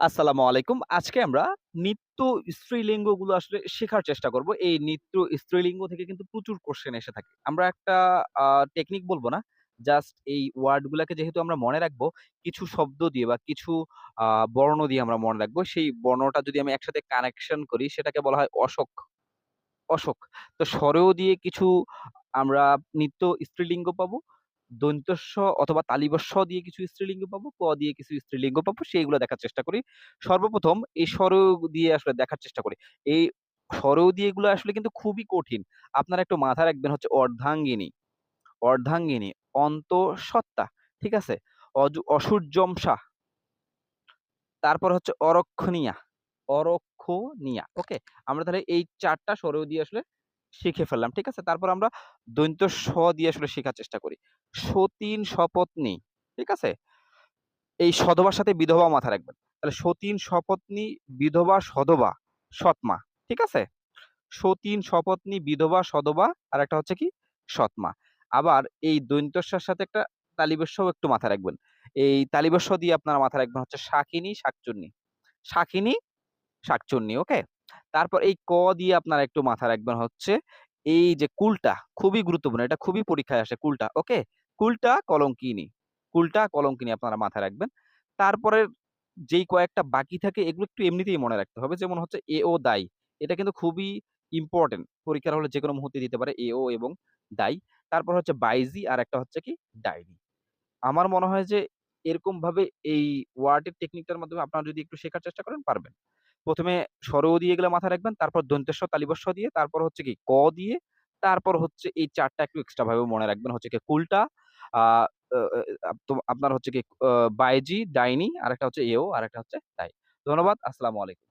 আসসালামু আলাইকুম। আজকে আমরা নিত্য স্ত্রীলিঙ্গগুলো আসলে শেখার চেষ্টা করব। এই নিত্য স্ত্রীলিঙ্গ থেকে কিন্তু প্রচুর কোয়েশ্চেন এসে থাকে। আমরা একটা টেকনিক বলব না। জাস্ট এই ওয়ার্ড গুলাকে যেহেতু আমরা মনে রাখব, কিছু শব্দ দিয়ে বা কিছু বর্ণ দিয়ে আমরা মনে রাখব। সেই বর্ণটা যদি আমি একসাথে কানেকশন করি সেটাকে বলা হয় অশোক। অশোক। তো স্বরেও দিয়ে কিছু আমরা নিত্য স্ত্রীলিঙ্গ পাবো। দন্ত্য স অথবা তালিবস্য দিয়ে কিছু স্ত্রীলিঙ্গ পাবো, ক দিয়ে কিছু স্ত্রীলিঙ্গ পাবো, সেইগুলো দেখার চেষ্টা করি। সর্বপ্রথম এই স্বর দিয়ে আসলে দেখার চেষ্টা করি। এই স্বর দিয়ে এগুলো আসলে কিন্তু খুবই কঠিন। আপনারা একটু মাথায় রাখবেন হচ্ছে অর্ধাঙ্গিনী, অর্ধাঙ্গিনী, অন্তঃসত্ত্বা, ঠিক আছে? অজ অসূর্যমশা। তারপর হচ্ছে অরক্ষণীয়া, অরক্ষণীয়া, ওকে? আমরা তাহলে এই ৪ টা স্বরেও দিয়ে আসলে শিখে ফেললাম, ঠিক আছে? তারপর আমরা দন্ত্য স দিয়ে আসলে শেখার চেষ্টা করি। সতীন সপত্নী, ঠিক আছে? এই সধবার সাথে বিধবা মাথায় রাখবেন। তাহলে সতীন সপত্নী, বিধবা, সধবা, সৎমা, ঠিক আছে? সতীন সপত্নী, বিধবা, সধবা আর একটা হচ্ছে কি? সৎমা। আবার এই দন্ত্য সর সাথে একটা তালিবস্যও একটু মাথায় রাখবেন। এই তালিবস্য দিয়ে আপনারা মাথায় রাখবেন হচ্ছে শাকিনী, শাকচুন্নী। শাকিনী, শাকচুন্নী, ওকে? তারপর এই ক দিয়ে আপনারা একটু মাথায় রাখবেন হচ্ছে এই যে কুলটা, খুবই গুরুত্বপূর্ণ। এটা খুবই পরীক্ষায় আসে কুলটা, ওকে? কুলটা, কলঙ্কিনি কুলটা, কলঙ্কিনি আপনারা মাথায় রাখবেন। তারপরে যেই কয়েকটা বাকি থাকে এগুলো একটু এমনিতেই মনে রাখতে হবে। যেমন হচ্ছে এ, ও, দাই। এটা কিন্তু খুবই ইম্পোর্টেন্ট। পরীক্ষার হলে যে কোনো মুহূর্তে দিতে পারে এ, ও এবং দাই। তারপর হচ্ছে বাইজি আর একটা হচ্ছে কি? ডাইনি। আমার মনে হয় যে এরকমভাবে এই ওয়ার্ডের টেকনিকটার মাধ্যমে আপনারা যদি একটু শেখার চেষ্টা করেন পারবেন। ১ম স্বর দিয়ে এগুলো মাথায় রাখবেন। তারপর দন্তেশ্বর তালিবস্ব দিয়ে, তারপর হচ্ছে কি? ক দিয়ে, তারপর হচ্ছে এই চারটা একটু এক্সট্রা ভাবে মনে রাখবেন হচ্ছে কি কুলটা, আপনার হচ্ছে কি? বাইজি, ডাইনি, আর একটা হচ্ছে এও আরেকটা হচ্ছে তাই ধন্যবাদ। আসসালামু আলাইকুম।